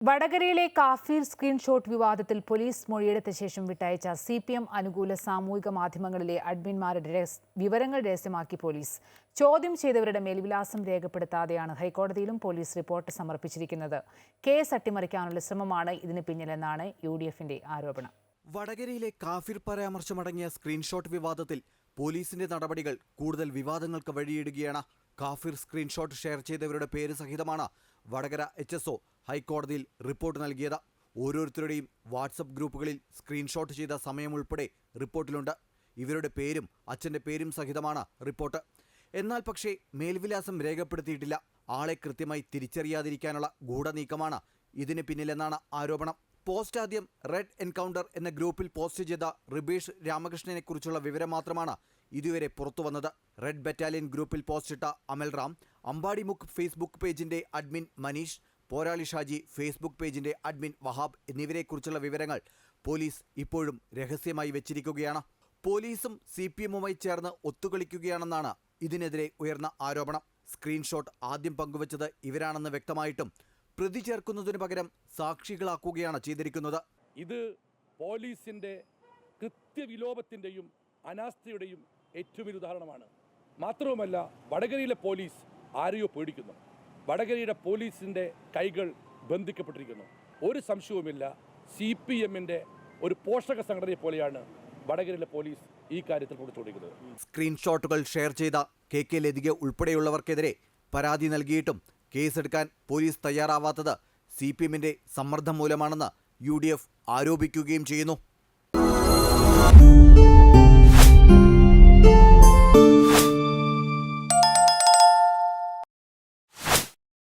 വടകരയിലെ കാഫീർ സ്ക്രീൻഷോട്ട് വിവാദത്തിൽ പോലീസ് മൊഴിയെടുത്ത ശേഷം വിട്ടയച്ച സി പി എം അനുകൂല സാമൂഹിക മാധ്യമങ്ങളിലെ അഡ്മിന്മാരുടെ വിവരങ്ങൾ രഹസ്യമാക്കി പോലീസ്. ചോദ്യം ചെയ്തവരുടെ മേൽവിലാസം രേഖപ്പെടുത്താതെയാണ് ഹൈക്കോടതിയിലും പോലീസ് റിപ്പോർട്ട് സമർപ്പിച്ചിരിക്കുന്നത്. കേസ് അട്ടിമറിക്കാനുള്ള ശ്രമമാണ് ഇതിന് പിന്നിലെന്നാണ് യു ഡി എഫിന്റെ ആരോപണം. വടകരയിലെ കാഫിർ പരാമർശമടങ്ങിയ സ്ക്രീൻഷോട്ട് വിവാദത്തിൽ പോലീസിന്റെ നടപടികൾ കൂടുതൽ വിവാദങ്ങൾക്ക് വഴിയിടുകയാണ്. കാഫിർ സ്ക്രീൻഷോട്ട് ഷെയർ ചെയ്തവരുടെ പേര് സഹിതമാണ് വടകര എച്ച് എസ് ഒ ഹൈക്കോടതിയിൽ റിപ്പോർട്ട് നൽകിയത്. ഓരോരുത്തരുടെയും വാട്സപ്പ് ഗ്രൂപ്പുകളിൽ സ്ക്രീൻഷോട്ട് ചെയ്ത സമയം ഉൾപ്പെടെ റിപ്പോർട്ടിലുണ്ട്. ഇവരുടെ പേരും അച്ഛന്റെ പേരും സഹിതമാണ് റിപ്പോർട്ട്. എന്നാൽ പക്ഷേ മേൽവിലാസം രേഖപ്പെടുത്തിയിട്ടില്ല. ആളെ കൃത്യമായി തിരിച്ചറിയാതിരിക്കാനുള്ള ഗൂഢനീക്കമാണ് ഇതിന് പിന്നിലെന്നാണ് ആരോപണം. പോസ്റ്റ് ആദ്യം റെഡ് എൻകൗണ്ടർ എന്ന ഗ്രൂപ്പിൽ പോസ്റ്റ് ചെയ്ത റിബീഷ് രാമകൃഷ്ണനെ കുറിച്ചുള്ള വിവരം മാത്രമാണ് ഇതുവരെ പുറത്തുവന്നത്. റെഡ് ബറ്റാലിയൻ ഗ്രൂപ്പിൽ പോസ്റ്റിട്ട അമൽ റാം അമ്പാടിമുക്ക് ഫേസ്ബുക്ക് പേജിന്റെ അഡ്മിൻ മനീഷ് പോരാളി ഷാജി ഫേസ്ബുക്ക് പേജിന്റെ അഡ്മിൻ വഹാബ് എന്നിവരെക്കുറിച്ചുള്ള വിവരങ്ങൾ പോലീസ് ഇപ്പോഴും രഹസ്യമായി വെച്ചിരിക്കുകയാണ്. പോലീസും സി പി എമ്മുമായി ചേർന്ന് ഒത്തുകളിക്കുകയാണെന്നാണ് ഇതിനെതിരെ ഉയർന്ന ആരോപണം. സ്ക്രീൻഷോട്ട് ആദ്യം പങ്കുവച്ചത് ഇവരാണെന്ന് വ്യക്തമായിട്ടും പ്രതി ചേർക്കുന്നതിനു പകരം സാക്ഷികളാക്കുകയാണ് ചെയ്തിരിക്കുന്നത്. ഇത് പോലീസിന്റെ കൃത്യവിലോപത്തിന്റെയും അനാസ്ഥയുടെയും ഏറ്റവും വലിയ ഉദാഹരണമാണ്. മാത്രവുമല്ല വടകരയിലെ പോലീസ് ആരെയോ പേടിക്കുന്നു. വടകരയുടെ പോലീസിന്റെ കൈകൾ ബന്ധിക്കപ്പെട്ടിരിക്കുന്നു. ഒരു സംശയവുമില്ല. സി പി എമ്മിന്റെ ഒരു പോഷക സംഘടനയെ പോലെയാണ് വടകരയിലെ പോലീസ് ഈ കാര്യത്തിൽ കൊടുത്തുകൊണ്ടിരിക്കുന്നത് സ്ക്രീൻഷോട്ടുകൾ ഷെയർ ചെയ്ത കെ കെ ലതിക ഉൾപ്പെടെയുള്ളവർക്കെതിരെ പരാതി നൽകിയിട്ടും കേസെടുക്കാൻ പോലീസ് തയ്യാറാവാത്തത് സി പി എമ്മിന്റെ സമ്മർദ്ദം മൂലമാണെന്ന് യു ഡി എഫ് ആരോപിക്കുകയും ചെയ്യുന്നു.